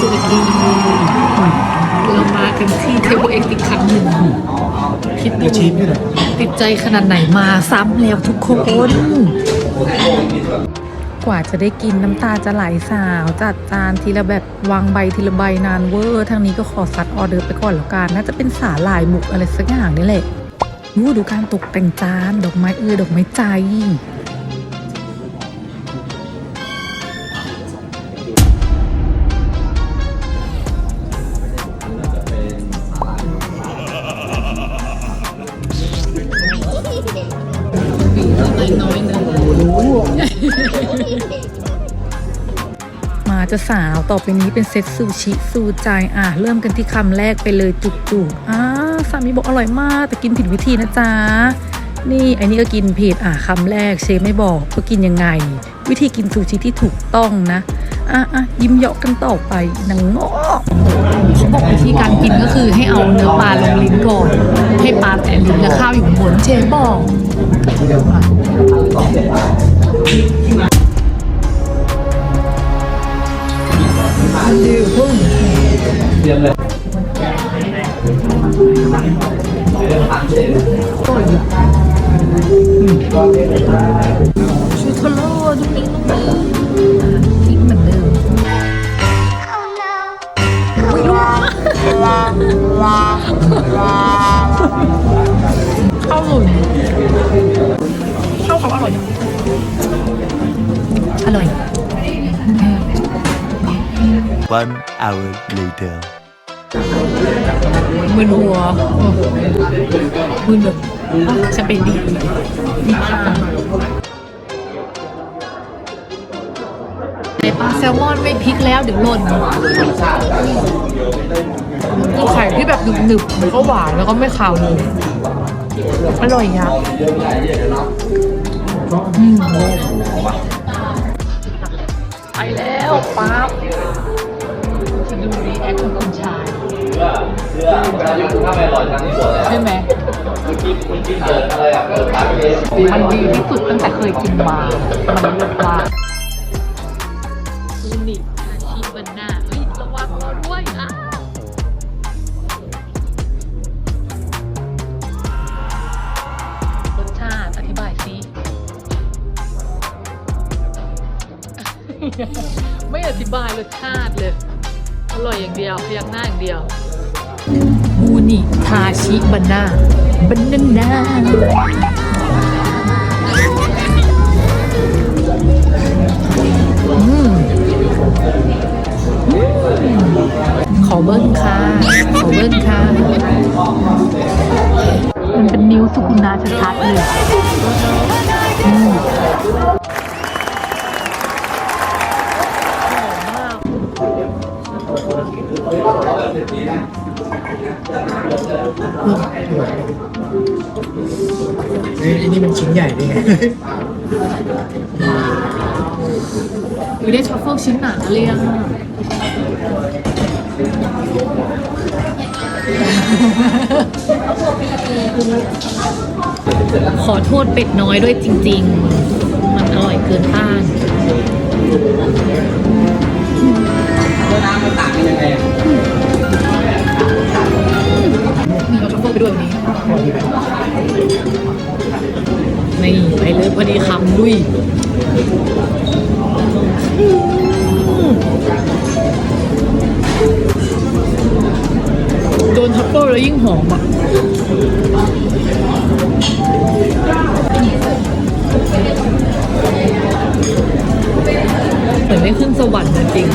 สวัสดี เรามากันที่เทเบิลเอ็กอีกครั้งหนึ่งคิดดูชีพด้วยเหรอติดใจขนาดไหนมาซ้ำแล้วทุกคน กว่าจะได้กินน้ำตาจะไหลสาว จัดจานทีละแบบวางใบทีละใบนานเวอร์ ทางนี้ก็ขอซัดออเดอร์ไปก่อนแล้วกัน น่าจะเป็นสาหร่ายหมุกอะไรสักอย่างนี่แหละวู้ดูการตกแต่งจาน ดอกไม้เออดอกไม้ใจ มาจะสาวต่อไปนี้เป็นเซตซูชิซูใจอะ เริ่มกันที่คำแรกไปเลยจุกๆอ่าสามีบอกอร่อยมาก แต่กินผิดวิธีนะจ๊ะ นี่ไอ้นี่ก็กินผิดอะคำแรกเชฟไม่บอกว่ากินยังไง วิธีกินซูชิที่ถูกต้องนะอะอะยิ้มเยาะกันต่อไปนางง่เขาบอกวิธีการกินก็คือให้เอาเนื้อปลาลงลิ้นก่อน ให้ปลาแตะลิ้นและข้าวอยู่บนเชฟบอก ชูทะโลดุนิ้งนุ่มทิ้งเหมือนเดิมอุ้ยลูกข้าวหลุน ข้าวเขาอร่อยจังอร่อย One hour later. มึนหัวมึนแบบอะฉันเป็นดีในปลาแซลมอนไม่พริกแล้วเดี๋ยวหล่นตัวไข่ที่แบบหนึบๆมันก็หวานแล้วก็ไม่ขาวเลย อร่อยอะอืมไปแล้วปั๊บจะดูรีแอคของคุณชายใช่ไหมมันดีที่สุดตั้งแต่เคยกินมา มันเลิศมากอูนิอาชีบันหน้าเฮ้ยระวังเราด้วยอะ ไม่อธิบายรสชาติเลย อร่อยอย่างเดียวพยักหน้าอย่างเดียวอูนิทาชิบานาบานาน่าขอเบิ้ลค่ะ ขอเบิ้ลค่ะ มันเป็นนิ้วสุกุนาชัดๆเลย เฮ้ยไอ้นี่มันชิ้นใหญ่ได้ไงหรือได้ทรัฟเฟิลชิ้นหนาเลยอะขอโทษเป็ดน้อยด้วยจริง ๆ มันอร่อยเกินต้านมี นี่ไปเลยพอดีคำลุยโดนทัพเปิลแล้วยิ่งหอมอะเหมือนได้ขึ้นสวรรค์จริง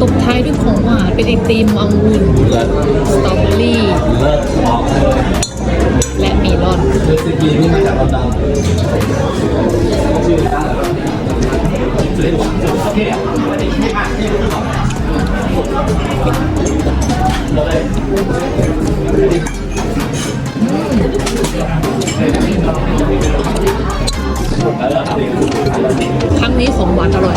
ตบท้ายด้วยของหวานเป็นไอติมองุ่นสตรอเบอรี่และเมลอนครั้งนี้ของหวานอร่อย